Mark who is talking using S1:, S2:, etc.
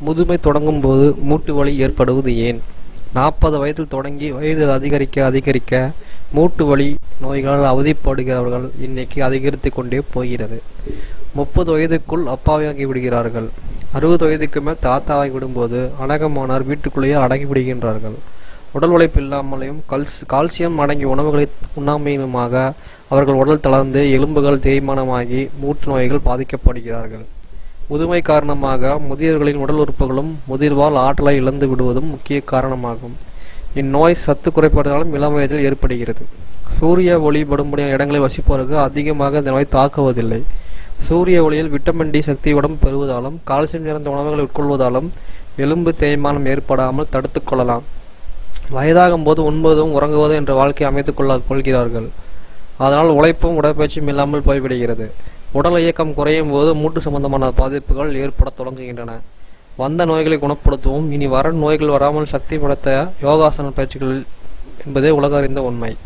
S1: முதுமை தொடங்கும் போது மூட்டு வலி ஏற்படுவது ஏன்? நாற்பது வயதில் தொடங்கி வயது அதிகரிக்க அதிகரிக்க மூட்டு வலி நோய்களால் அவதிப்படுகிறவர்கள் இன்னைக்கு அதிகரித்து கொண்டே போகிறது. முப்பது வயதுக்குள் அப்பாவியாகி விடுகிறார்கள். அறுபது வயதுக்கு மேல் தாத்தாவாகி விடும்போது அனகமானார் வீட்டுக்குள்ளேயே அடங்கி விடுகின்றார்கள். உடல் உழைப்பு இல்லாமலையும் கல்ஸ் கால்சியம் அடங்கிய உணவுகளை உண்ணாமையுமாக அவர்கள் உடல் தளர்ந்து எலும்புகள் தேய்மானமாகி மூட்டு நோய்கள் பாதிக்கப்படுகிறார்கள். முதுமை காரணமாக முதியவர்களின் உடல் உறுப்புகளும் முதிர்வால் ஆற்றலை இழந்து விடுவதும் முக்கிய காரணமாகும். இந்நோய் சத்து குறைபாடுகளும் இளம் வயதில் ஏற்படுகிறது. சூரிய ஒளி படும்படியான இடங்களில் வசிப்பவருக்கு அதிகமாக இந்த நோய் தாக்குவதில்லை. சூரிய ஒளியில் விட்டமின் டி சக்தியுடன் பெறுவதாலும் கால்சியம் நிறைந்த உணவுகளை உட்கொள்வதாலும் எலும்பு தேய்மானம் ஏற்படாமல் தடுத்து கொள்ளலாம். வயதாகும் போது உண்பதும் உறங்குவதும் என்ற வாழ்க்கையை அமைத்துக் கொள்ள கொள்கிறார்கள். அதனால் உழைப்பும் உடற்பயிற்சியும் இல்லாமல் போய்விடுகிறது. உடல் இயக்கம் குறையும் போது மூட்டு சம்பந்தமான பாதிப்புகள் ஏற்படத் தொடங்குகின்றன. வந்த நோய்களை குணப்படுத்தவும் இனி வர நோய்கள் வராமல் சக்தி படுத்த யோகாசன பயிற்சிகள் என்பதே உலக அறிந்த உண்மை.